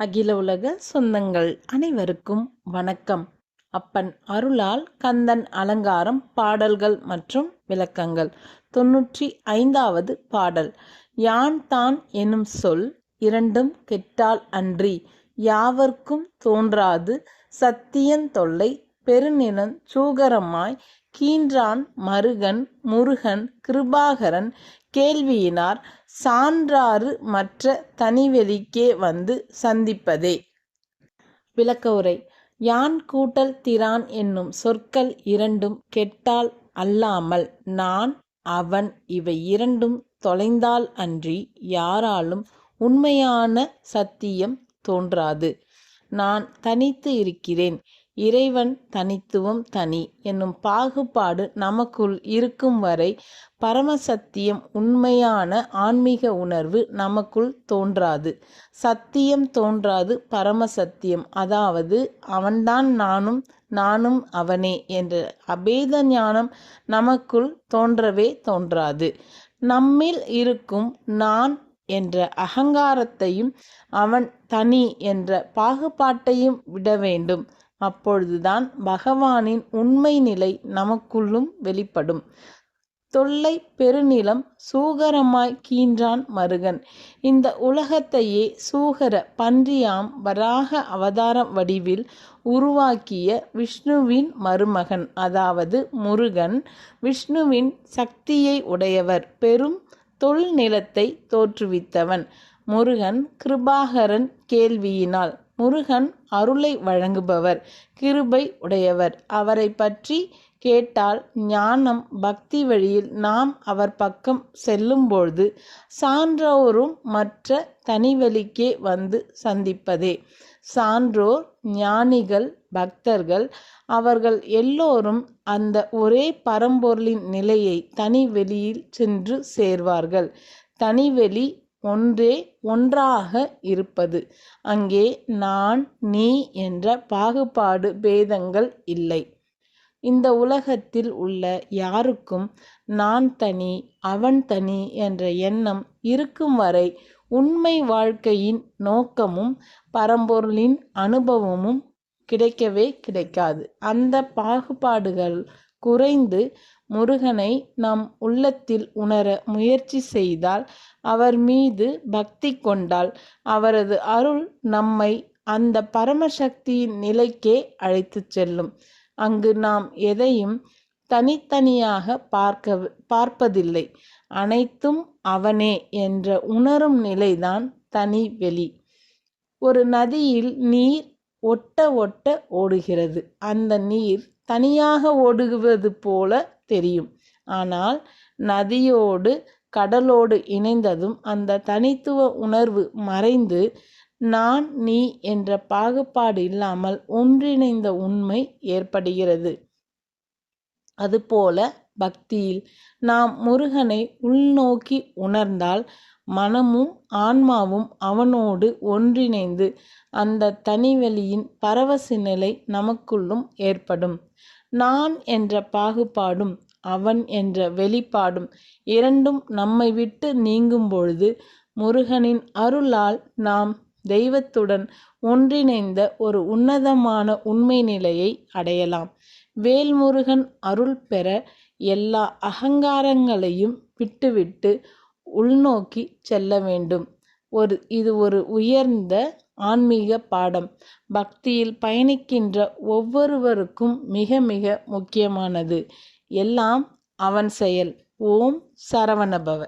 அகில உலக சொந்தங்கள் அனைவருக்கும் வணக்கம். அப்பன் அருளால் கந்தன் அலங்காரம் பாடல்கள் மற்றும் விளக்கங்கள். தொன்னூற்றி ஐந்தாவது பாடல். யான் தான் எனும் சொல் இரண்டும் கெட்டால் அன்றி யாவர்க்கும் தோன்றாது சத்தியன் தொல்லை பெருநிலன் சூகரமாய் கீன்றான் மருகன் முருகன் கிருபாகரன் கேள்வியினார் சான்றாறு மற்ற தனிவெளிக்கே வந்து சந்திப்பதே. விளக்க உரை. யான் கூட்டல் திரான் என்னும் சொற்கள் இரண்டும் கெட்டால் அல்லாமல் நான் அவன் இவை இரண்டும் தொலைந்தால் அன்றி யாராலும் உண்மையான சத்தியம் தோன்றாது. நான் தனித்து இருக்கிறேன். இறைவன் தனித்துவம் தனி என்னும் பாகுபாடு நமக்குள் இருக்கும் வரை பரமசத்தியம் உண்மையான ஆன்மீக உணர்வு நமக்குள் தோன்றாது. சத்தியம் தோன்றாது பரமசத்தியம். அதாவது அவன்தான் நானும் நானும் அவனே என்ற அபேத ஞானம் நமக்குள் தோன்றவே தோன்றாது. நம்மில் இருக்கும் நான் என்ற அகங்காரத்தையும் அவன் தனி என்ற பாகுபாட்டையும் விட வேண்டும். அப்பொழுதுதான் பகவானின் உண்மை நிலை நமக்குள்ளும் வெளிப்படும். தொல்லை பெருநிலம் சூகரமாய் கீன்றான் மருகன். இந்த உலகத்தையே சூகர பன்றியாம் வராக அவதார வடிவில் உருவாக்கிய விஷ்ணுவின் மருமகன் அதாவது முருகன் விஷ்ணுவின் சக்தியை உடையவர் பெரும் தொல் நிலத்தை தோற்றுவித்தவன். முருகன் கிருபாகரன் கேள்வியினால் முருகன் அருளை வழங்குபவர் கிருபை உடையவர். அவரை பற்றி கேட்டால் ஞானம் பக்தி வழியில் நாம் அவர் பக்கம் செல்லும்பொழுது சான்றோரும் மற்ற தனிவழிக்கே வந்து சந்திப்பதே. சான்றோர் ஞானிகள் பக்தர்கள் அவர்கள் எல்லோரும் அந்த ஒரே பரம்பொருளின் நிலையை தனி வெளியில் சென்று சேர்வார்கள். தனிவெளி ஒன்றே ஒன்றாக இருப்பது. அங்கே நான் நீ என்ற பாகுபாடு பேதங்கள் இல்லை. இந்த உலகத்தில் உள்ள யாருக்கும் நான் தனி அவன் தனி என்ற எண்ணம் இருக்கும் வரை உண்மை வாழ்க்கையின் நோக்கமும் பரம்பொருளின் அனுபவமும் கிடைக்கவே கிடைக்காது. அந்த பாகுபாடுகள் குறைந்து முருகனை நம் உள்ளத்தில் உணர முயற்சி செய்தால் அவர் மீது பக்தி கொண்டால் அவரது அருள் நம்மை அந்த பரமசக்தியின் நிலைக்கே அழைத்துச் செல்லும். அங்கு நாம் எதையும் தனித்தனியாக பார்க்க பார்ப்பதில்லை. அனைத்தும் அவனே என்ற உணரும் நிலைதான் தனி வெளி. ஒரு நதியில் நீர் ஒட்ட ஒட்ட ஓடுகிறது. அந்த நீர் தனியாக ஓடுவது போல தெரியும். ஆனால் நதியோடு கடலோடு இணைந்ததும் அந்த தனித்துவ உணர்வு மறைந்து நான் நீ என்ற பாகுபாடு இல்லாமல் ஒன்றிணைந்த உண்மை ஏற்படுகிறது. அதுபோல பக்தியில் நாம் முருகனை உள்நோக்கி உணர்ந்தால் மனமும் ஆன்மாவும் அவனோடு ஒன்றிணைந்து அந்த தனிவெளியின் பரவச நிலை நமக்குள்ளும் ஏற்படும். நான் என்ற பாகுபாடும் அவன் என்ற வெளிப்பாடும் இரண்டும் நம்மை விட்டு நீங்கும் பொழுது முருகனின் அருளால் நாம் தெய்வத்துடன் ஒன்றிணைந்த ஒரு உன்னதமான உண்மை நிலையை அடையலாம். வேல்முருகன் அருள் பெற எல்லா அகங்காரங்களையும் விட்டுவிட்டு உள்நோக்கி செல்ல வேண்டும். ஒரு இது ஒரு உயர்ந்த ஆன்மீக பாடம். பக்தியில் பயணிக்கின்ற ஒவ்வொருவருக்கும் மிக மிக முக்கியமானது. எல்லாம் அவன் செயல். ஓம் சரவணபவ.